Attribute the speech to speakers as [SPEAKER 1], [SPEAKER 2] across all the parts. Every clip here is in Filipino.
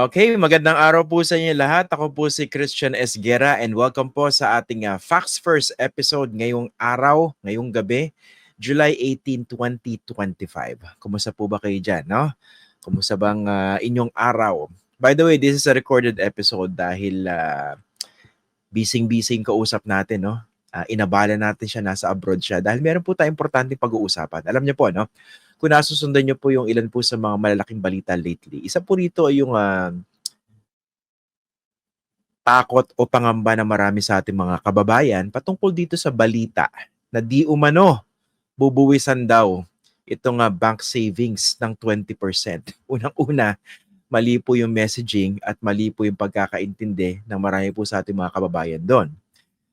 [SPEAKER 1] Okay, magandang araw po sa inyo lahat. Ako po si Christian Esguera and welcome po sa ating uh, Facts First episode ngayong araw, ngayong gabi, July 18, 2025. Kumusta po ba kayo dyan, no? Kumusta bang uh, inyong araw? By the way, this is a recorded episode dahil uh, bising-bising kausap natin, no? Uh, inabala natin siya, nasa abroad siya dahil meron po tayong importante pag-uusapan. Alam niyo po, no? Kung nasusundan niyo po yung ilan po sa mga malalaking balita lately, isa po rito ay yung uh, takot o pangamba na marami sa ating mga kababayan patungkol dito sa balita na di umano bubuwisan daw itong uh, bank savings ng 20%. Unang-una, mali po yung messaging at mali po yung pagkakaintindi ng marami po sa ating mga kababayan doon.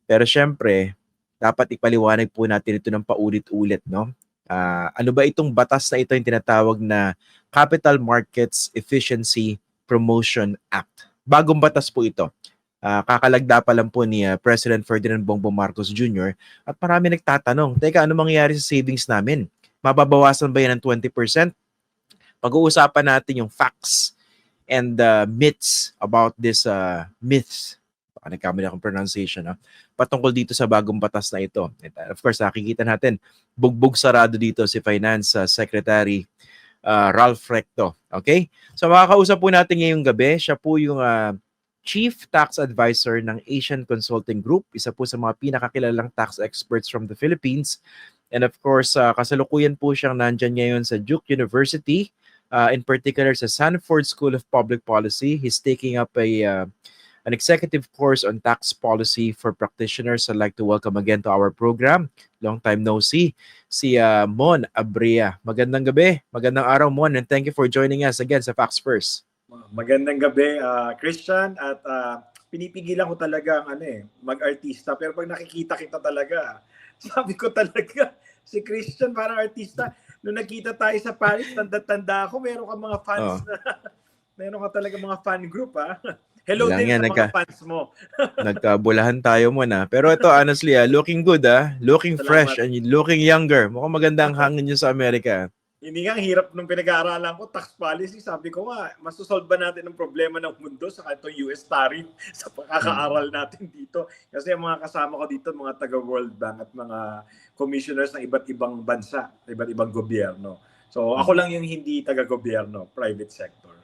[SPEAKER 1] Pero syempre, dapat ipaliwanag po natin ito ng paulit-ulit, no? Uh, ano ba itong batas na ito yung tinatawag na Capital Markets Efficiency Promotion Act? Bagong batas po ito. Uh, kakalagda pa lang po ni uh, President Ferdinand Bongbong Marcos Jr. at marami nagtatanong, teka, ano mangyayari sa savings namin? Mababawasan ba yan ng 20%? Pag-uusapan natin yung facts and uh, myths about this uh, myths baka nagkamali akong pronunciation, no? Patungkol dito sa bagong batas na ito. And uh, of course, nakikita natin, bugbog sarado dito si Finance uh, Secretary uh, Ralph Recto. Okay? So makakausap po natin ngayong gabi. Siya po yung uh, Chief Tax Advisor ng Asian Consulting Group, isa po sa mga pinakakilalang tax experts from the Philippines. And of course, uh, kasalukuyan po siyang nandyan ngayon sa Duke University, uh, in particular sa Sanford School of Public Policy. He's taking up a uh, an executive course on tax policy for practitioners. I'd like to welcome again to our program. Long time no see. Si uh, Mon Abria. Magandang gabi. Magandang araw, Mon. And thank you for joining us again sa Facts First.
[SPEAKER 2] Magandang gabi, uh, Christian. At uh, pinipigilan ko talaga ang ano eh, mag-artista. Pero pag nakikita kita talaga, sabi ko talaga, si Christian parang artista. Nung nakita tayo sa Paris, tanda-tanda ako, meron ka mga fans oh. na, meron ka talaga mga fan group ha. Hello Lang din yan, sa nagka, mga fans mo.
[SPEAKER 1] nagkabulahan tayo muna. Pero ito, honestly, ah, looking good, ah. looking Salamat. fresh, and looking younger. Mukhang maganda ang hangin nyo sa Amerika.
[SPEAKER 2] Hindi nga, hirap nung pinag-aaralan ko, tax policy. Sabi ko nga, masusolve ba natin ang problema ng mundo sa itong US tariff sa pagkakaaral natin dito? Kasi ang mga kasama ko dito, mga taga-World Bank at mga commissioners ng iba't ibang bansa, iba't ibang gobyerno. So ako lang yung hindi taga-gobyerno, private sector.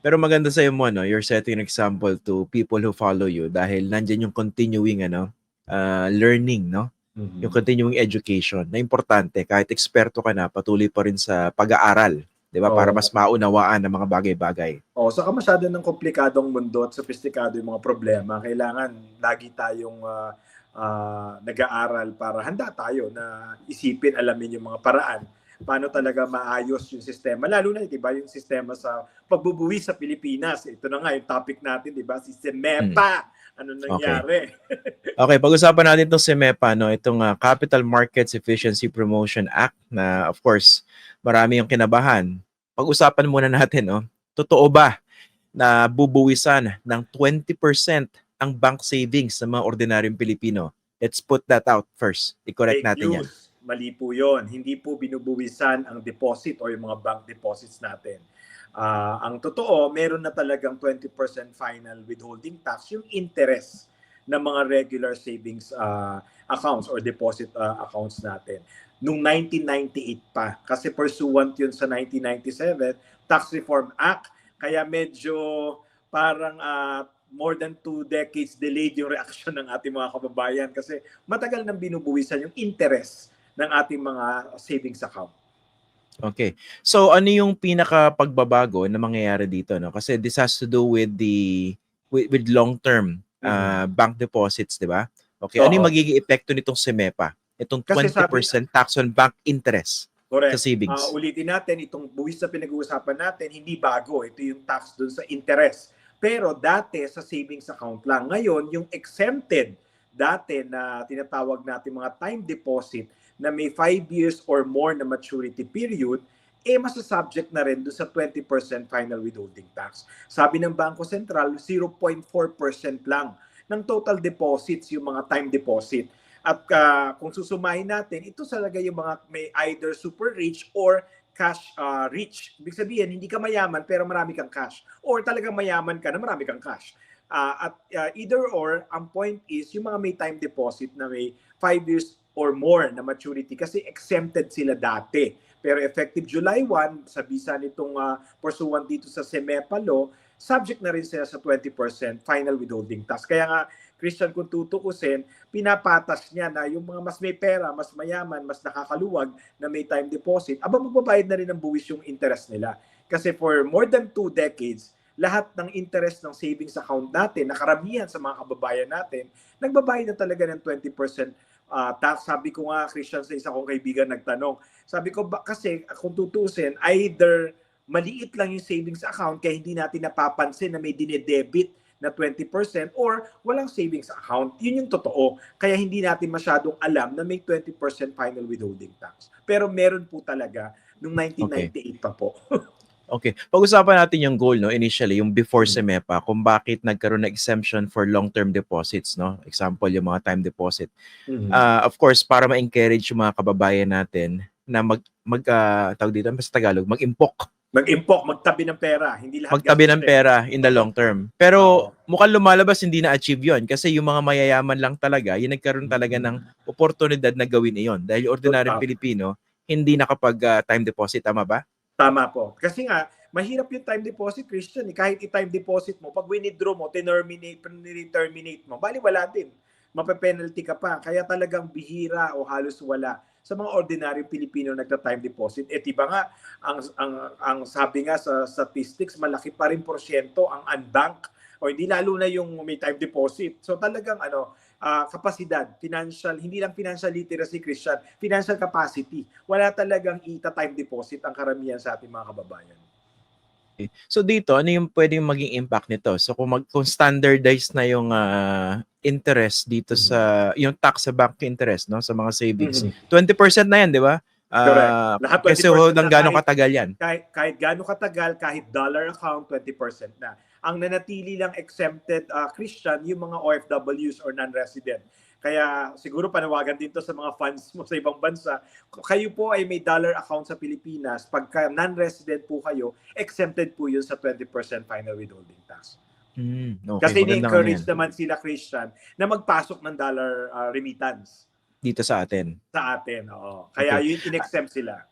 [SPEAKER 1] Pero maganda sa mo, no? You're setting an example to people who follow you dahil nandiyan yung continuing, ano, uh, learning, no? Mm-hmm. Yung continuing education na importante. Kahit eksperto ka na, patuloy pa rin sa pag-aaral. Di ba? Oh. Para mas maunawaan ang mga bagay-bagay.
[SPEAKER 2] Oh, saka masyado ng komplikadong mundo at sophisticado yung mga problema. Kailangan lagi tayong uh, uh, nag-aaral para handa tayo na isipin, alamin yung mga paraan paano talaga maayos yung sistema. Lalo na, di ba, yung sistema sa pagbubuwi sa Pilipinas. Ito na nga yung topic natin, di ba? Si SEMEPA. Hmm. Ano nangyari?
[SPEAKER 1] Okay, okay pag-usapan natin itong SEMEPA, no? itong uh, Capital Markets Efficiency Promotion Act na, of course, marami yung kinabahan. Pag-usapan muna natin, no? totoo ba na bubuwisan ng 20% ang bank savings ng mga ordinaryong Pilipino? Let's put that out first. I-correct natin news. yan
[SPEAKER 2] mali po yon. Hindi po binubuwisan ang deposit o yung mga bank deposits natin. Uh, ang totoo, meron na talagang 20% final withholding tax yung interest ng mga regular savings uh, accounts or deposit uh, accounts natin. Nung 1998 pa, kasi pursuant yun sa 1997 Tax Reform Act, kaya medyo parang uh, more than two decades delayed yung reaction ng ating mga kababayan kasi matagal nang binubuwisan yung interest ng ating mga savings account.
[SPEAKER 1] Okay. So ano yung pinaka pagbabago na mangyayari dito no? Kasi this has to do with the with, with long-term uh, mm-hmm. bank deposits, 'di ba? Okay. Oo. Ano yung magiging epekto nitong SEMEPA? Itong 20% sabi, tax on bank interest Correct. sa savings.
[SPEAKER 2] Uh, ulitin natin, itong buwis na pinag-uusapan natin, hindi bago. Ito yung tax dun sa interest. Pero dati sa savings account lang. Ngayon, yung exempted dati na tinatawag natin mga time deposit, na may 5 years or more na maturity period, eh masasubject na rin doon sa 20% final withholding tax. Sabi ng Bangko Sentral, 0.4% lang ng total deposits yung mga time deposit. At uh, kung susumahin natin, ito talaga yung mga may either super rich or cash uh, rich. Ibig sabihin, hindi ka mayaman pero marami kang cash. Or talagang mayaman ka na marami kang cash. Uh, at uh, either or, ang point is, yung mga may time deposit na may 5 years or more na maturity kasi exempted sila dati. Pero effective July 1, sa visa nitong uh, pursuant dito sa SEMEPA law, subject na rin sila sa 20% final withholding tax. Kaya nga, Christian, kung tutukusin, pinapatas niya na yung mga mas may pera, mas mayaman, mas nakakaluwag na may time deposit, aba magbabayad na rin ng buwis yung interest nila. Kasi for more than two decades, lahat ng interest ng savings account natin, na karamihan sa mga kababayan natin, nagbabayad na talaga ng 20% uh, tax. Sabi ko nga, Christian, sa isa kong kaibigan nagtanong, sabi ko, ba, kasi kung tutusin, either maliit lang yung savings account kaya hindi natin napapansin na may dinedebit na 20% or walang savings account. Yun yung totoo. Kaya hindi natin masyadong alam na may 20% final withholding tax. Pero meron po talaga nung 1998 pa po.
[SPEAKER 1] Okay. Pag-usapan natin yung goal, no, initially, yung before
[SPEAKER 2] Mm.
[SPEAKER 1] SEMEPA, kung bakit nagkaroon ng exemption for long-term deposits, no? Example, yung mga time deposit.
[SPEAKER 2] Mhm.
[SPEAKER 1] Ah, of course, para ma-encourage yung mga kababayan natin na mag, mag ah, tawag dito, sa Tagalog, mag-impok,
[SPEAKER 2] Mag-impok, magtabi ng pera. Hindi lahat
[SPEAKER 1] magtabi ng
[SPEAKER 2] eh.
[SPEAKER 1] pera in the long term. Pero
[SPEAKER 2] Oo.
[SPEAKER 1] mukhang lumalabas hindi na-achieve yon kasi yung mga mayayaman lang talaga, yung nagkaroon talaga
[SPEAKER 2] Mm.
[SPEAKER 1] ng oportunidad na gawin iyon. Dahil ordinaryong. Pilipino, hindi nakapag ah, time deposit, tama ba?
[SPEAKER 2] Tama po. Kasi nga, mahirap yung time deposit, Christian. Eh. Kahit i-time deposit mo, pag winidraw mo, terminate, terminate mo, bali wala din. Mape-penalty ka pa. Kaya talagang bihira o halos wala sa mga ordinaryong Pilipino nagta-time deposit. Eh, tiba nga, ang, ang, ang sabi nga sa statistics, malaki pa rin porsyento ang unbank o hindi lalo na yung may time deposit. So talagang ano, ah, kapasidad, financial, hindi lang financial literacy, Christian, financial capacity. Wala talagang ita-time deposit ang karamihan sa ating mga kababayan.
[SPEAKER 1] So dito, ano yung pwedeng maging impact nito? So kung, mag, kung standardized na yung ah, interest dito
[SPEAKER 2] Mhm.
[SPEAKER 1] sa, yung tax sa bank interest, no, sa mga savings,
[SPEAKER 2] Mhm.
[SPEAKER 1] 20% na yan, di ba? Ah,
[SPEAKER 2] Correct. Lahat
[SPEAKER 1] kasi
[SPEAKER 2] 20%
[SPEAKER 1] ho, ng gano'ng katagal yan.
[SPEAKER 2] Kahit, kahit gaano katagal, kahit dollar account, 20% na. Ang nanatili lang exempted, ah, Christian, yung mga OFWs or non-resident. Kaya siguro panawagan dito sa mga fans mo sa ibang bansa, kayo po ay may dollar account sa Pilipinas, pagka non-resident po kayo, exempted po yun sa 20% final withholding tax.
[SPEAKER 1] Hmm, okay,
[SPEAKER 2] Kasi ni-encourage naman sila Christian na magpasok ng dollar ah, remittance
[SPEAKER 1] Dito sa atin.
[SPEAKER 2] sa atin. Oo. Kaya
[SPEAKER 1] Okay.
[SPEAKER 2] yun in-exempt sila.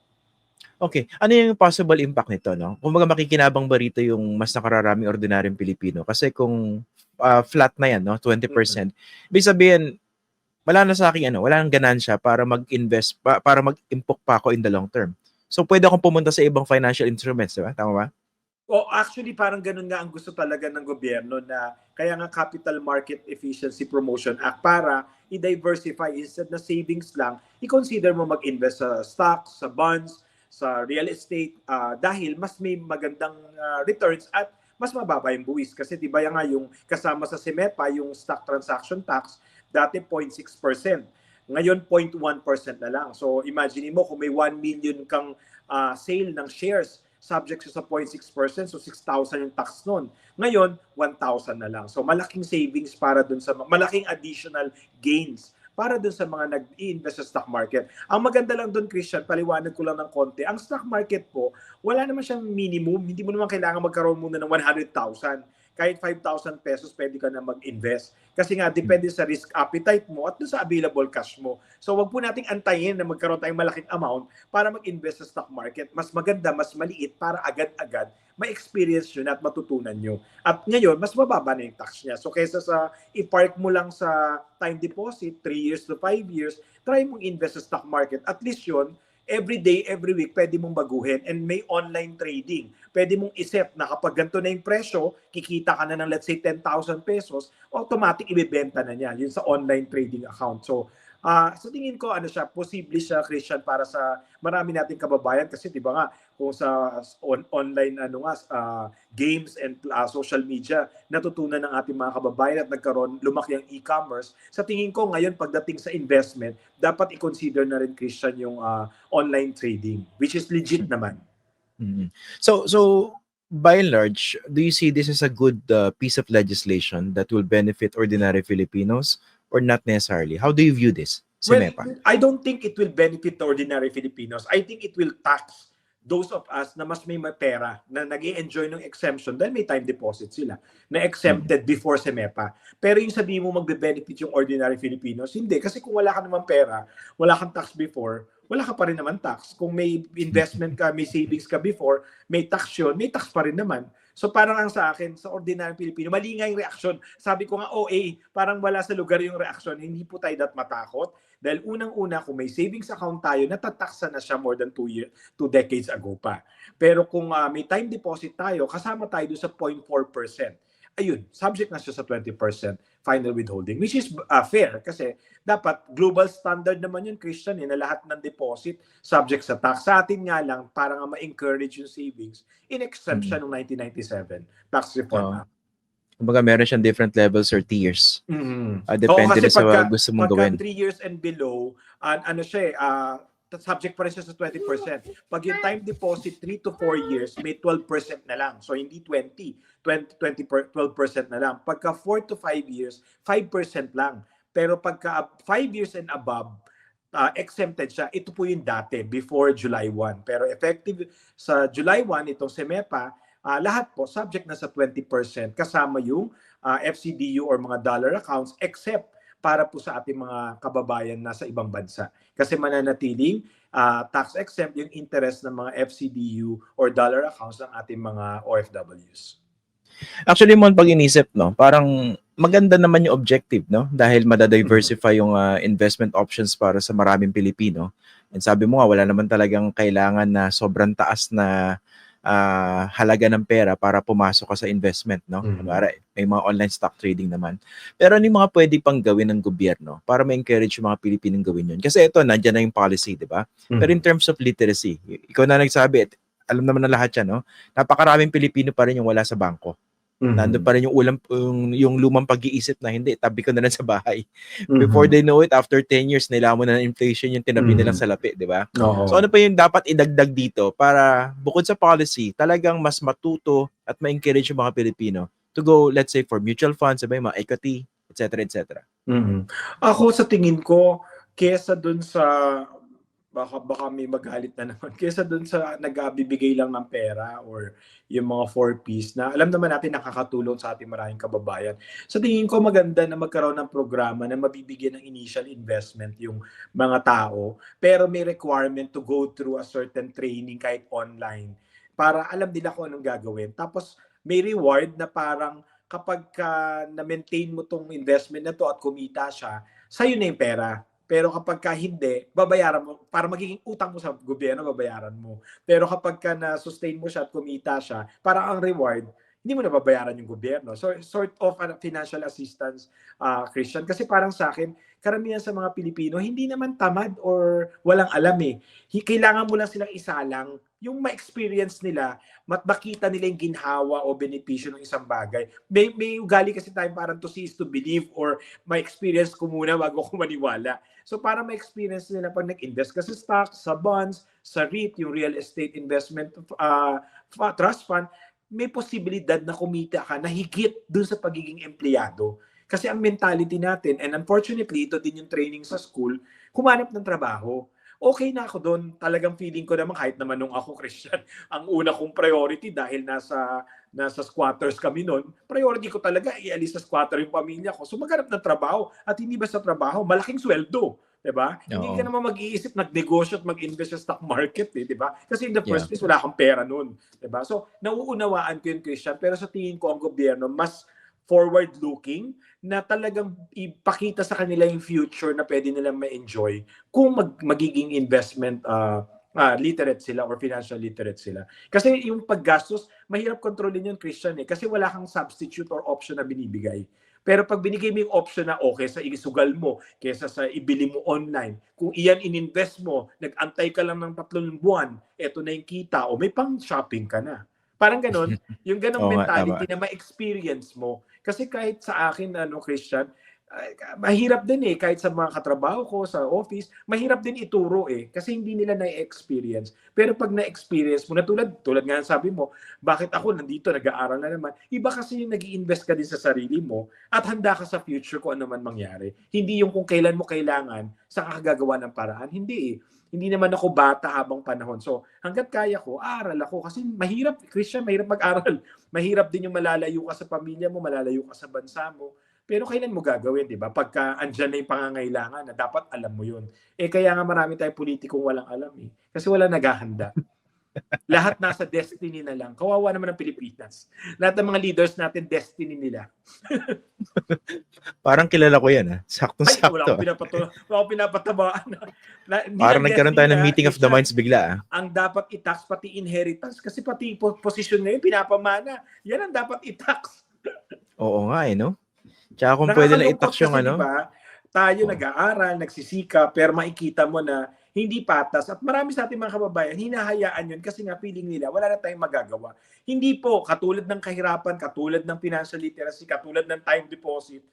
[SPEAKER 1] Okay. Ano yung possible impact nito, no? Kung baga makikinabang ba rito yung mas nakararaming ordinaryong Pilipino? Kasi kung ah, flat na yan, no? 20%. Ibig sabihin, wala na sa akin, ano, wala nang ganansya para mag-invest, pa- para mag-impok pa ako in the long term. So, pwede akong pumunta sa ibang financial instruments, di ba? Tama ba?
[SPEAKER 2] O actually parang ganun nga ang gusto talaga ng gobyerno na kaya nga Capital Market Efficiency Promotion Act para i-diversify instead na savings lang, i-consider mo mag-invest sa stocks, sa bonds, sa real estate ah, dahil mas may magandang ah, returns at mas mababa yung buwis kasi 'di ba nga yung kasama sa SEMEPA yung stock transaction tax dati 0.6%. Ngayon 0.1% na lang. So imagine mo kung may 1 million kang ah, sale ng shares subject sa 0.6%, so 6,000 yung tax nun. Ngayon, 1,000 na lang. So malaking savings para dun sa, malaking additional gains para dun sa mga nag-i-invest sa stock market. Ang maganda lang dun, Christian, paliwanag ko lang ng konti, ang stock market po, wala naman siyang minimum, hindi mo naman kailangan magkaroon muna ng 100,000. Kahit 5,000 pesos, pwede ka na mag-invest. Kasi nga, depende sa risk appetite mo at sa available cash mo. So, wag po nating antayin na magkaroon tayong malaking amount para mag-invest sa stock market. Mas maganda, mas maliit para agad-agad ma-experience na at matutunan nyo. At ngayon, mas mababa na yung tax niya. So, kaysa sa i-park mo lang sa time deposit, 3 years to 5 years, try mong invest sa stock market. At least yun, every day, every week, pwede mong baguhin. And may online trading. Pwede mong iset na kapag ganito na yung presyo, kikita ka na ng let's say 10,000 pesos, automatic ibebenta na niya. Yun sa online trading account. So, ah sa tingin ko, ano siya, posible siya, Christian, para sa marami nating kababayan. Kasi di ba nga, kung sa on, online ano nga, ah, games and ah, social media, natutunan ng ating mga kababayan at nagkaroon, lumaki ang e-commerce. Sa tingin ko ngayon, pagdating sa investment, dapat i-consider na rin, Christian, yung ah, online trading, which is legit naman.
[SPEAKER 1] Mhm. So, so by and large, do you see this as a good uh, piece of legislation that will benefit ordinary Filipinos or not necessarily? How do you view this,
[SPEAKER 2] Well,
[SPEAKER 1] Semepa?
[SPEAKER 2] I don't think it will benefit the ordinary Filipinos. I think it will tax those of us na mas may pera na nag enjoy ng exemption dahil may time deposit sila na exempted before SEMEPA. Pero yung sabihin mo magbe-benefit yung ordinary Filipinos, hindi. Kasi kung wala ka naman pera, wala kang tax before, wala ka pa rin naman tax. Kung may investment ka, may savings ka before, may tax yun, may tax pa rin naman. So parang ang sa akin, sa ordinary Pilipino, mali nga yung reaksyon. Sabi ko nga, OA, parang wala sa lugar yung reaksyon. Hindi po tayo dat matakot. Dahil unang-una, kung may savings account tayo, natataksa na siya more than two, year, two decades ago pa. Pero kung ah, may time deposit tayo, kasama tayo doon sa 0.4%. Ayun, subject na siya sa 20% final withholding, which is ah, fair kasi dapat global standard naman yun, Christian, eh, na lahat ng deposit subject sa tax. Sa atin nga lang, para nga ma-encourage yung savings, in-exempt siya noong 1997, tax reform act.
[SPEAKER 1] Kumbaga meron siyang different levels or tiers.
[SPEAKER 2] Mhm.
[SPEAKER 1] Ah, depende
[SPEAKER 2] Oo,
[SPEAKER 1] sa
[SPEAKER 2] pagka-
[SPEAKER 1] gusto mong
[SPEAKER 2] Pagka
[SPEAKER 1] gawin.
[SPEAKER 2] 3 years and below, an- ano siya eh, ah, subject pa rin siya sa 20%. Pag yung time deposit 3 to 4 years, may 12% na lang. So hindi 20, 20, 20 per, 12% na lang. Pagka 4 to 5 years, 5% lang. Pero pagka 5 years and above, ah, exempted siya. Ito po yung dati, before July 1. Pero effective sa July 1, itong SEMEPA, ah, lahat po subject na sa 20% kasama yung ah, FCDU or mga dollar accounts except para po sa ating mga kababayan na sa ibang bansa. Kasi mananatiling ah, tax exempt yung interest ng mga FCDU or dollar accounts ng ating mga OFWs.
[SPEAKER 1] Actually, mo pag inisip, no, parang maganda naman yung objective, no? Dahil madadiversify yung ah, investment options para sa maraming Pilipino. And sabi mo nga, wala naman talagang kailangan na sobrang taas na ah, halaga ng pera para pumasok ka sa investment, no?
[SPEAKER 2] Mhm.
[SPEAKER 1] Para may mga online stock trading naman. Pero ano yung mga pwede pang gawin ng gobyerno para ma-encourage yung mga Pilipinong gawin yun? Kasi ito, nandyan na yung policy, di ba? Pero in terms of literacy, ikaw na nagsabi, alam naman na lahat yan, no? Napakaraming Pilipino pa rin yung wala sa bangko.
[SPEAKER 2] Mhm.
[SPEAKER 1] Nandun pa rin yung, ulam, yung, yung lumang pag-iisip na hindi, tabi ko na lang sa bahay.
[SPEAKER 2] Mhm.
[SPEAKER 1] Before they know it, after 10 years, nilamon na ng inflation yung tinabi nilang
[SPEAKER 2] Mhm.
[SPEAKER 1] salapi, di ba? So ano pa yung dapat idagdag dito para bukod sa policy, talagang mas matuto at ma-encourage yung mga Pilipino to go, let's say, for mutual funds, sabi, mga equity, etc. etc.
[SPEAKER 2] Mhm. Ako sa tingin ko, kesa dun sa baka baka may magalit na naman kesa dun sa nagbibigay lang ng pera or yung mga four piece na alam naman natin nakakatulong sa ating maraming kababayan. Sa tingin ko maganda na magkaroon ng programa na mabibigyan ng initial investment yung mga tao pero may requirement to go through a certain training kahit online para alam nila kung anong gagawin. Tapos may reward na parang kapag ka na-maintain mo tong investment na to at kumita siya, sa'yo na yung pera. Pero kapag ka hindi, babayaran mo, para magiging utang mo sa gobyerno, babayaran mo. Pero kapag ka na-sustain mo siya at kumita siya, para ang reward, hindi mo na babayaran yung gobyerno. So, sort of ano, financial assistance, ah, Christian. Kasi parang sa akin, karamihan sa mga Pilipino, hindi naman tamad or walang alam eh. Kailangan mo lang silang isalang yung ma-experience nila, mat makita nila yung ginhawa o benepisyo ng isang bagay. May, may ugali kasi tayo parang to see is to believe or ma-experience ko muna bago ko maniwala. So para ma-experience nila pag nag-invest ka sa stocks, sa bonds, sa REIT, yung real estate investment uh, trust fund, may posibilidad na kumita ka na higit dun sa pagiging empleyado. Kasi ang mentality natin, and unfortunately, ito din yung training sa school, humanap ng trabaho okay na ako doon. Talagang feeling ko naman kahit naman nung ako Christian, ang una kong priority dahil nasa nasa squatters kami noon, priority ko talaga ialis sa squatter yung pamilya ko. So maghanap ng trabaho at hindi ba sa trabaho, malaking sweldo. 'di ba? Hindi ka naman mag-iisip nagnegosyo at mag-invest sa stock market, eh, 'di ba? Kasi in the first
[SPEAKER 1] Yeah.
[SPEAKER 2] place wala kang pera noon, 'di ba? So nauunawaan ko yung Christian, pero sa tingin ko ang gobyerno mas forward looking na talagang ipakita sa kanila yung future na pwede nilang ma-enjoy kung mag, magiging investment uh, uh, literate sila or financial literate sila. Kasi yung paggastos, mahirap kontrolin yun, Christian, eh. Kasi wala kang substitute or option na binibigay. Pero pag binigay mo yung option na okay sa isugal mo kesa sa ibili mo online, kung iyan ininvest mo, nag-antay ka lang ng tatlong buwan, eto na yung kita, o may pang shopping ka na. Parang ganon, yung ganong
[SPEAKER 1] nga,
[SPEAKER 2] mentality na ma-experience mo. Kasi kahit sa akin, ano, Christian, mahirap din eh kahit sa mga katrabaho ko sa office, mahirap din ituro eh kasi hindi nila na-experience. Pero pag na-experience mo na tulad tulad nga ng sabi mo, bakit ako nandito nag-aaral na naman? Iba kasi yung nag-iinvest ka din sa sarili mo at handa ka sa future kung ano man mangyari. Hindi yung kung kailan mo kailangan sa kakagagawa ng paraan. Hindi eh. Hindi naman ako bata habang panahon. So, hanggat kaya ko, aaral ako. Kasi mahirap, Christian, mahirap mag-aral. Mahirap din yung malalayo ka sa pamilya mo, malalayo ka sa bansa mo. Pero kailan mo gagawin, di ba? Pagka andyan na yung pangangailangan na dapat alam mo yun. Eh kaya nga marami tayong politikong walang alam eh. Kasi wala naghahanda. Lahat nasa destiny na lang. Kawawa naman ng Pilipinas. Lahat ng mga leaders natin, destiny nila.
[SPEAKER 1] Parang kilala ko yan, ah.
[SPEAKER 2] Ay, wala
[SPEAKER 1] Saktong-sakto.
[SPEAKER 2] akong pinapato, wala akong pinapatabaan. Na, hindi
[SPEAKER 1] Parang nagkaroon tayo ng
[SPEAKER 2] destiny,
[SPEAKER 1] meeting
[SPEAKER 2] ah.
[SPEAKER 1] of the minds bigla, ah.
[SPEAKER 2] ang dapat i-tax pati inheritance kasi pati po- position ngayon pinapamana. Yan ang dapat i-tax.
[SPEAKER 1] Oo nga, eh, no? Tsaka kung pwede na i-tax yung ano.
[SPEAKER 2] diba, tayo
[SPEAKER 1] Oo.
[SPEAKER 2] nag-aaral, nagsisika, pero makikita mo na hindi patas. At marami sa ating mga kababayan, hinahayaan yun kasi nga feeling nila, wala na tayong magagawa. Hindi po, katulad ng kahirapan, katulad ng financial literacy, katulad ng time deposit,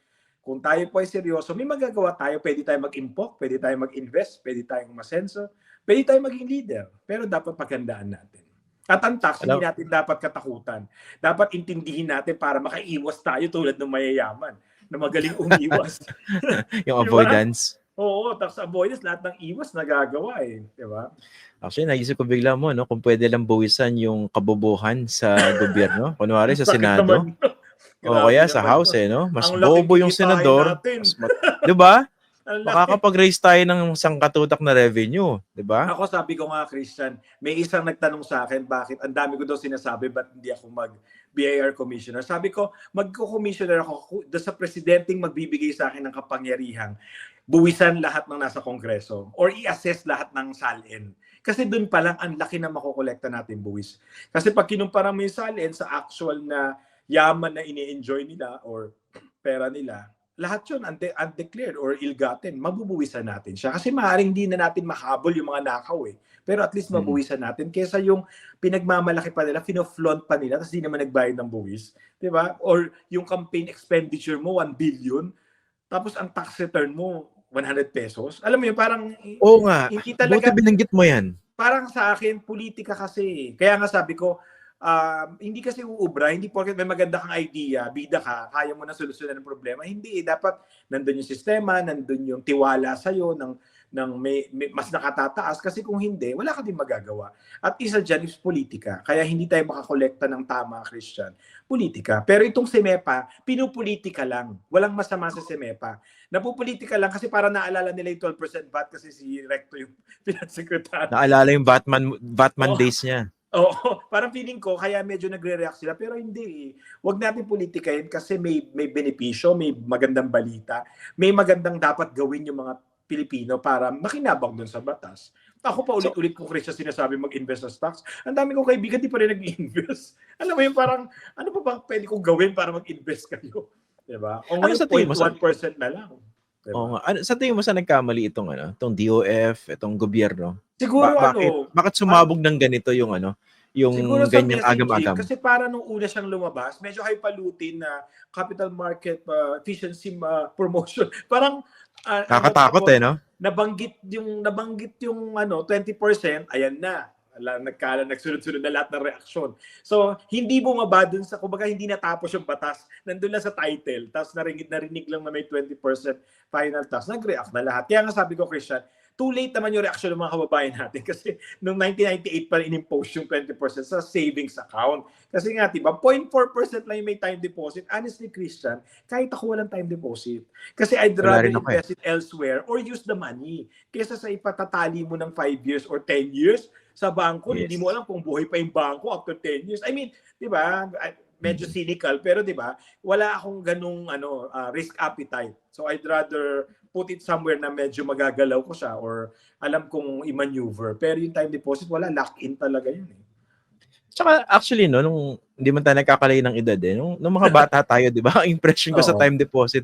[SPEAKER 2] kung tayo po ay seryoso, may magagawa tayo. Pwede tayo mag-impok, pwede tayo mag-invest, pwede tayong masenso, pwede tayo maging leader. Pero dapat paghandaan natin. At ang tax, hindi natin dapat katakutan. Dapat intindihin natin para makaiwas tayo tulad ng mayayaman na magaling umiwas.
[SPEAKER 1] Yung avoidance.
[SPEAKER 2] Oo, tax avoidance, lahat ng iwas nagagawa eh. Di ba?
[SPEAKER 1] Actually, naisip ko bigla mo, no? Kung pwede lang buwisan yung kabubuhan sa gobyerno. Kunwari sa Senado. O kaya sa House, eh, no? Mas bobo yung senador.
[SPEAKER 2] natin.
[SPEAKER 1] Mas mat- Di ba? Makakapag-raise tayo ng sangkatutak na revenue. Di ba?
[SPEAKER 2] Ako sabi ko nga, Christian, may isang nagtanong sa akin, bakit ang dami ko daw sinasabi, ba't hindi ako mag BIR commissioner? Sabi ko, magko-commissioner ako sa presidenteng magbibigay sa akin ng kapangyarihang buwisan lahat ng nasa kongreso or i-assess lahat ng salin. Kasi doon pa lang ang laki na makokolekta natin buwis. Kasi pag kinumpara mo yung salin sa actual na yaman na ini-enjoy nila or pera nila, lahat yun unde- undeclared or ill-gotten, mabubuwisan natin siya. Kasi maaaring di na natin mahabol yung mga nakaw eh. Pero at least
[SPEAKER 1] Mm.
[SPEAKER 2] mabuwisan natin kesa yung pinagmamalaki pa nila, fino-flaunt pa nila, tapos di naman nagbayad ng buwis. Di ba? Or yung campaign expenditure mo, 1 billion, tapos ang tax return mo, 100 pesos. Alam mo yun, parang
[SPEAKER 1] Oo nga.
[SPEAKER 2] hindi
[SPEAKER 1] Buti
[SPEAKER 2] talaga
[SPEAKER 1] binanggit mo yan.
[SPEAKER 2] parang sa akin, politika kasi. Kaya nga sabi ko, um, hindi kasi uubra, hindi porket may maganda kang idea, bida ka, kaya mo na solusyonan ng problema. Hindi, eh, dapat nandun yung sistema, nandun yung tiwala sa'yo, ng, ng may, may, mas nakatataas. Kasi kung hindi, wala ka din magagawa. At isa dyan is politika. Kaya hindi tayo makakolekta ng tama, Christian. Politika. Pero itong SEMEPA, pinupolitika lang. Walang masama sa SEMEPA. Napupolitika lang kasi para naalala nila yung 12% VAT kasi si Recto yung finance secretary.
[SPEAKER 1] Naalala yung Batman Batman
[SPEAKER 2] Oo.
[SPEAKER 1] days niya.
[SPEAKER 2] Oo, parang feeling ko kaya medyo nagre-react sila pero hindi. eh. Huwag natin politikayin kasi may may benepisyo, may magandang balita, may magandang dapat gawin yung mga Pilipino para makinabang doon sa batas. Ako pa ulit-ulit ko Chris sinasabi mag-invest sa stocks. Ang dami kong kaibigan di pa rin nag-invest. Alam mo yung parang ano pa bang pwede kong gawin para mag-invest kayo? 'Di ba? O
[SPEAKER 1] Ano
[SPEAKER 2] ngayon
[SPEAKER 1] sa tingin mo sa-
[SPEAKER 2] 0.1% na lang. Diba?
[SPEAKER 1] Oo nga. Ano, sa tingin mo sa nagkamali itong ano, itong DOF, itong gobyerno?
[SPEAKER 2] Siguro
[SPEAKER 1] Ba- bakit
[SPEAKER 2] ano,
[SPEAKER 1] bakit sumabog ng ganito yung ano, yung
[SPEAKER 2] Siguro
[SPEAKER 1] ganyang agam-agam?
[SPEAKER 2] Kasi para nung una siyang lumabas, medyo highfalutin na capital market uh, efficiency uh, promotion. Parang uh,
[SPEAKER 1] Nakakatakot eh, no?
[SPEAKER 2] nabanggit yung nabanggit yung ano 20%, ayan na. Ala, nagkala nagsunod-sunod na lahat ng reaksyon. So, hindi bumaba dun sa kumbaga hindi natapos yung batas. Nandun lang sa title, tapos narinig narinig lang na may 20% final tax. Nag-react na lahat. Kaya nga sabi ko, Christian, too late naman yung reaksyon ng mga kababayan natin kasi noong 1998 pa rin in-impose yung 20% sa savings account. Kasi nga, diba, 0.4% lang yung may time deposit. Honestly, Christian, kahit ako walang time deposit. Kasi I'd rather
[SPEAKER 1] eh.
[SPEAKER 2] invest it elsewhere or use the money kesa sa ipatatali mo ng 5 years or 10 years sa bangko,
[SPEAKER 1] Yes.
[SPEAKER 2] hindi mo alam kung buhay pa yung bangko after 10 years. I mean, 'di ba? Medyo cynical pero 'di ba? Wala akong ganung ano ah, risk appetite. So I'd rather put it somewhere na medyo magagalaw ko siya or alam kong i-maneuver. Pero yung time deposit wala lock in talaga yun. Eh.
[SPEAKER 1] Tsaka actually no, nung hindi man tayo nagkakalay ng edad eh, nung, nung mga bata tayo, 'di ba? Ang impression ko sa
[SPEAKER 2] Oo.
[SPEAKER 1] time deposit,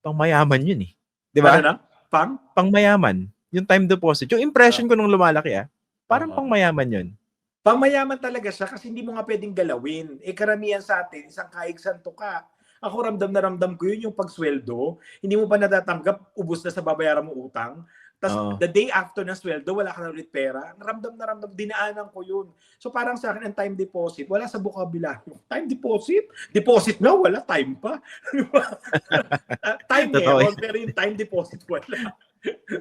[SPEAKER 1] pang mayaman 'yun eh. 'Di ba?
[SPEAKER 2] Ano na? Pang?
[SPEAKER 1] Pang mayaman, yung time deposit. Yung impression ko nung lumalaki ah, parang
[SPEAKER 2] Oo.
[SPEAKER 1] pang mayaman 'yun.
[SPEAKER 2] Pamayaman talaga siya kasi hindi mo nga pwedeng galawin. Eh karamihan sa atin, isang kaig santo ka. Ako ramdam na ramdam ko yun yung pagsweldo. Hindi mo pa natatanggap, ubus na sa babayaran mo utang. Tapos
[SPEAKER 1] Oo.
[SPEAKER 2] the day after ng sweldo, wala ka na ulit pera. Ramdam na ramdam, dinaanan ko yun. So parang sa akin, ang time deposit, wala sa vocabulary. Time deposit? Deposit na, wala. Time pa. Ah, time meron, pero yung time deposit wala.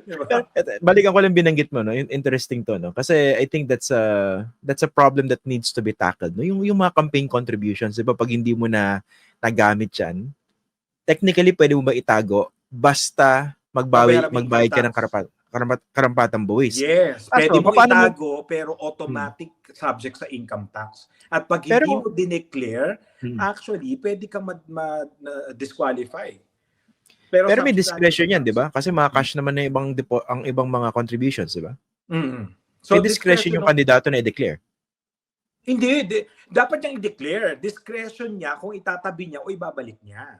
[SPEAKER 2] Diba?
[SPEAKER 1] Balikan ko lang binanggit mo no yung interesting to no kasi I think that's a that's a problem that needs to be tackled no yung yung mga campaign contributions di ba pag hindi mo na nagamit yan technically pwede mo ba itago basta magbawi magbayad ka ng karapat karapat karampatang buwis
[SPEAKER 2] Yes,
[SPEAKER 1] Kaso,
[SPEAKER 2] pwede mo
[SPEAKER 1] paano mo-
[SPEAKER 2] itago pero automatic subject sa income tax. At pag hindi
[SPEAKER 1] Pero-
[SPEAKER 2] mo dineclare,
[SPEAKER 1] Hmm.
[SPEAKER 2] actually, pwede kang ma- ma-. Pero,
[SPEAKER 1] pero may discretion yan di ba kasi mga cash naman na ibang depo, ang ibang mga contributions di ba
[SPEAKER 2] Mm.
[SPEAKER 1] may discretion yung kandidato na i-declare
[SPEAKER 2] Hindi, di- dapat niyang i-declare. Discretion niya kung itatabi niya o ibabalik niya.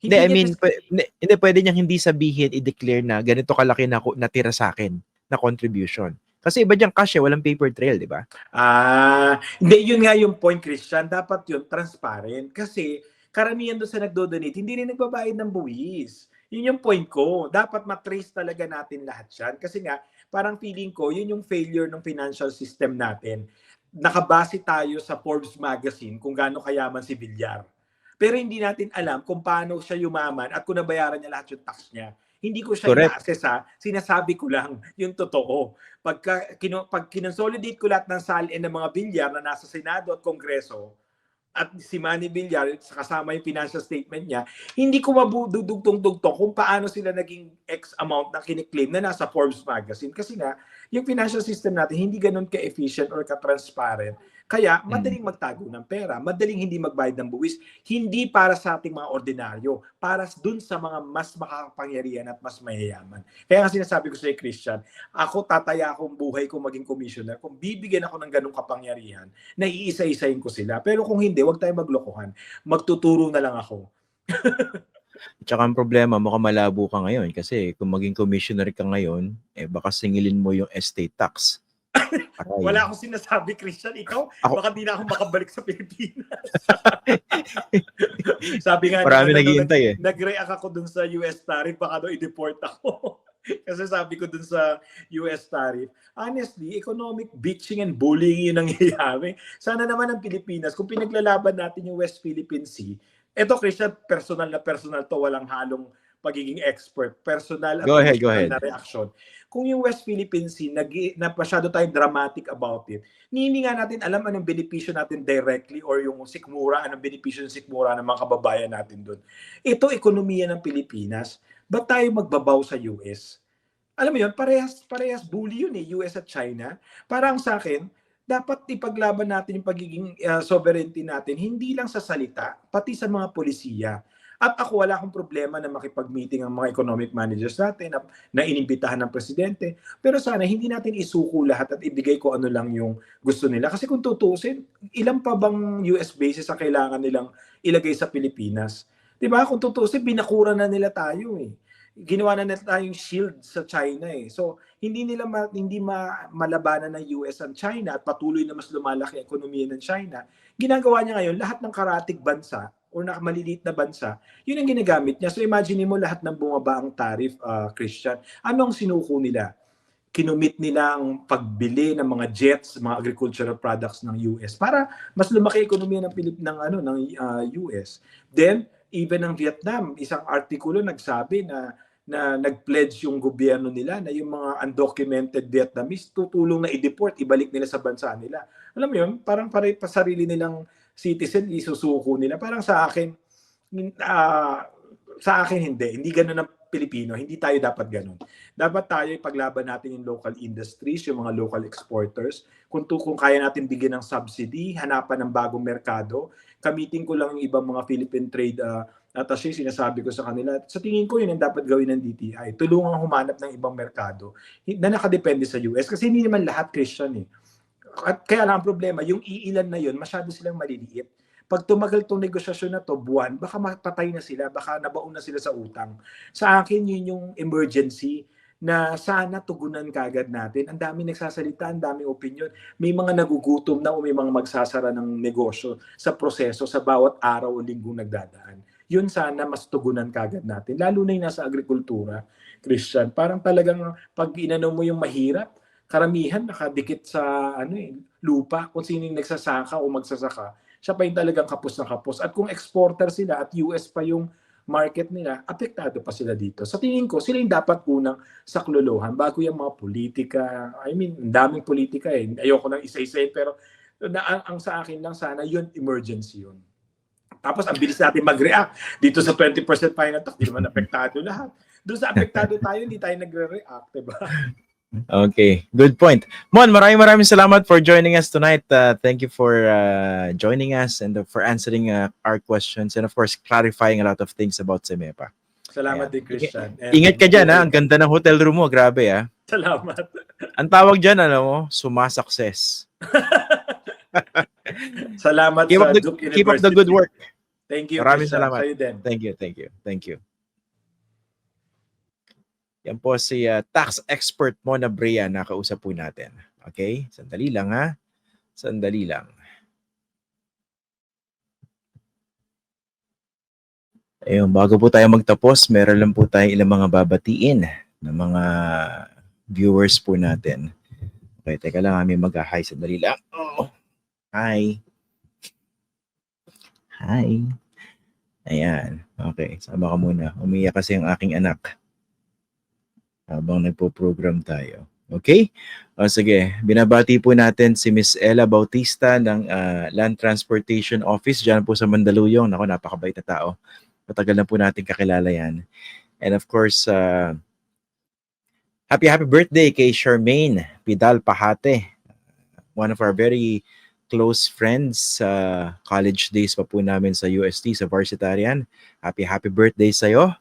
[SPEAKER 1] Hindi, I mean,
[SPEAKER 2] dis-
[SPEAKER 1] pwe- hindi, pwede niyang hindi sabihin, i-declare na ganito kalaki na natira sa akin na contribution. Kasi iba diyang cash eh, walang paper trail, di ba?
[SPEAKER 2] Ah, hindi, yun nga yung point, Christian. Dapat yun, transparent. Kasi karamihan doon sa nagdo-donate, hindi rin nagbabayad ng buwis. Yun yung point ko. Dapat matrace talaga natin lahat yan. Kasi nga, parang feeling ko, yun yung failure ng financial system natin. Nakabase tayo sa Forbes magazine kung gaano kayaman si Villar. Pero hindi natin alam kung paano siya yumaman at kung nabayaran niya lahat yung tax niya. Hindi ko siya ina-assess ha. Sinasabi ko lang yung totoo pagka kino, pag kinonsolidate ko lahat ng salin ng mga bilyar na nasa Senado at Kongreso at si Manny Villar kasama yung financial statement niya, hindi ko mabudugtong-dugtong kung paano sila naging X amount na kiniklaim na nasa Forbes magazine. Kasi nga, yung financial system natin hindi ganun ka-efficient or ka-transparent. Kaya madaling magtago ng pera, madaling hindi magbayad ng buwis, hindi para sa ating mga ordinaryo, para dun sa mga mas makakapangyarihan at mas mayayaman. Kaya nga sinasabi ko sa iyo, Christian, ako tataya akong buhay ko maging commissioner kung bibigyan ako ng ganong kapangyarihan na iisa-isahin ko sila. Pero kung hindi, wag tayo maglokohan. Magtuturo na lang ako.
[SPEAKER 1] Tsaka ang problema, mukhang malabo ka ngayon kasi kung maging commissioner ka ngayon, eh baka singilin mo yung estate tax.
[SPEAKER 2] Wala akong sinasabi, Christian. Ikaw,
[SPEAKER 1] Ako-
[SPEAKER 2] baka di na ako makabalik sa Pilipinas. Sabi nga,
[SPEAKER 1] Marami
[SPEAKER 2] nila,
[SPEAKER 1] naghihintay eh.
[SPEAKER 2] nag-react ako dun sa US tariff, baka daw i-deport ako. Kasi sabi ko dun sa US tariff, honestly, economic bitching and bullying yung nangyayari. Sana naman ang Pilipinas, kung pinaglalaban natin yung West Philippine Sea, eto Christian, personal na personal to, walang halong pagiging expert. Personal at
[SPEAKER 1] Go ahead, go ahead.
[SPEAKER 2] na reaction. Kung yung West Philippine Sea, nag, na masyado tayong dramatic about it, hindi nga natin alam anong benepisyo natin directly or yung sikmura, anong benepisyo ng sikmura ng mga kababayan natin doon. Ito, ekonomiya ng Pilipinas. Ba't tayo magbabaw sa US? Alam mo yun, parehas, parehas bully yun eh, US at China. Parang sa akin, dapat ipaglaban natin yung pagiging uh, sovereignty natin, hindi lang sa salita, pati sa mga polisiya. At ako wala akong problema na makipag-meeting ang mga economic managers natin na, na inimbitahan ng presidente. Pero sana hindi natin isuko lahat at ibigay ko ano lang yung gusto nila. Kasi kung tutusin, ilan pa bang US bases ang kailangan nilang ilagay sa Pilipinas? 'Di ba? Kung tutusin, binakura na nila tayo eh. Ginawa na nila tayong shield sa China eh. So, hindi nila ma, hindi ma, malabanan ng US ang China at patuloy na mas lumalaki ang ekonomiya ng China. Ginagawa niya ngayon lahat ng karatig bansa or na maliliit na bansa, yun ang ginagamit niya. So imagine mo lahat ng bumaba ang tariff, uh, Christian. Ano ang sinuko nila? Kinumit nila ang pagbili ng mga jets, mga agricultural products ng US para mas lumaki ekonomiya ng Pilip ng ano ng uh, US. Then even ang Vietnam, isang artikulo nagsabi na na nag-pledge yung gobyerno nila na yung mga undocumented Vietnamese tutulong na i-deport, ibalik nila sa bansa nila. Alam mo yun, parang pare pa sarili nilang citizen, isusuko nila. Parang sa akin, uh, sa akin hindi. Hindi ganun ang Pilipino. Hindi tayo dapat ganun. Dapat tayo ipaglaban natin yung local industries, yung mga local exporters. Kung, to, kung kaya natin bigyan ng subsidy, hanapan ng bagong merkado. Kamitin ko lang yung ibang mga Philippine trade uh, attaché, sinasabi ko sa kanila. Sa tingin ko, yun ang dapat gawin ng DTI. Tulungan humanap ng ibang merkado na nakadepende sa US. Kasi hindi naman lahat Christian eh. At kaya lang ang problema, yung iilan na yun, masyado silang maliliit. Pag tumagal tong negosasyon na to, buwan, baka mapatay na sila, baka nabaon na sila sa utang. Sa akin, yun yung emergency na sana tugunan kagad natin. Ang dami nagsasalita, ang daming opinion. May mga nagugutom na o may mga magsasara ng negosyo sa proseso sa bawat araw o linggong nagdadaan. yun sana mas tugunan kagad natin. Lalo na yung nasa agrikultura, Christian. Parang talagang pag inano mo yung mahirap, karamihan nakadikit sa ano eh, lupa kung sino yung nagsasaka o magsasaka. Siya pa yung talagang kapos na kapos. At kung exporter sila at US pa yung market nila, apektado pa sila dito. Sa tingin ko, sila yung dapat unang saklolohan bago yung mga politika. I mean, ang daming politika eh. Ayoko nang isa-isa eh, pero na, ang, ang sa akin lang sana yun, emergency yun. Tapos ang bilis natin mag-react dito sa 20% final tax, di naman apektado lahat. Doon sa apektado tayo, hindi tayo nagre-react, diba?
[SPEAKER 1] Okay, good point. Mon, maraming maraming salamat for joining us tonight. Uh, thank you for uh, joining us and for answering uh, our questions and of course clarifying a lot of things about Semepa.
[SPEAKER 2] Salamat
[SPEAKER 1] Ayan.
[SPEAKER 2] din, Christian. And-
[SPEAKER 1] Ingat ka dyan ha, ang ganda ng hotel room mo, grabe ha.
[SPEAKER 2] Salamat.
[SPEAKER 1] Ang tawag dyan, ano mo, sumasukses.
[SPEAKER 2] Salamat
[SPEAKER 1] Keep
[SPEAKER 2] sa
[SPEAKER 1] up the,
[SPEAKER 2] Duke University.
[SPEAKER 1] keep up the good work.
[SPEAKER 2] Thank you.
[SPEAKER 1] Maraming
[SPEAKER 2] Christian.
[SPEAKER 1] salamat. Thank you, thank you, thank you. Yan po si uh, tax expert Mona Brea na kausap po natin. Okay? Sandali lang ha. Sandali lang. Ayun, bago po tayo magtapos, meron lang po tayo ilang mga babatiin ng mga viewers po natin. Okay, teka lang, may mag-hi. Sandali lang. Oh. Hi. Hi. Ayan. Okay, sama ka muna. Umiyak kasi ang aking anak. Habang nagpo-program tayo. Okay? O sige, binabati po natin si Miss Ella Bautista ng ah, Land Transportation Office dyan po sa Mandaluyong. Nako, napakabait na tao. Matagal na po natin kakilala yan. And of course, uh, happy happy birthday kay Charmaine Pidal Pahate. One of our very close friends sa college days pa po namin sa UST, sa Varsitarian. Happy happy birthday sa'yo.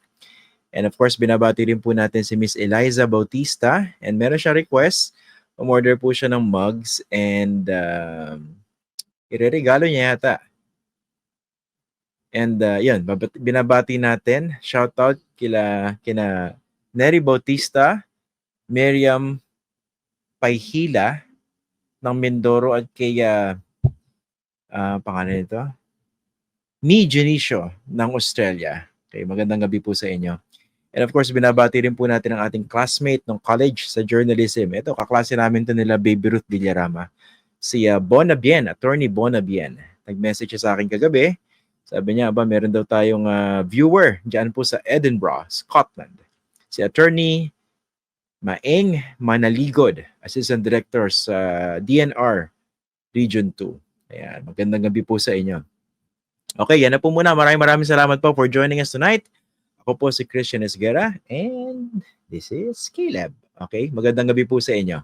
[SPEAKER 1] And of course, binabati rin po natin si Miss Eliza Bautista. And meron siya request. Umorder po siya ng mugs and um, ireregalo niya yata. And uh, yun, binabati natin. Shout out kila, kina Neri Bautista, Miriam Paihila ng Mindoro at kay uh, ah, pangalan nito, Mi Junicio ng Australia. Okay, magandang gabi po sa inyo. And of course, binabati rin po natin ang ating classmate ng college sa journalism. Ito, kaklase namin to nila Baby Ruth Villarama. Si uh, Bonabien, attorney Bonabien. Nag-message sa akin kagabi. Sabi niya, ba, meron daw tayong ah, viewer dyan po sa Edinburgh, Scotland. Si attorney Maeng Manaligod, Assistant Director sa DNR Region 2. Ayan, magandang gabi po sa inyo. Okay, yan na po muna. Maraming maraming salamat po for joining us tonight. Ako po si Christian Esguera and this is Caleb. Okay, magandang gabi po sa inyo.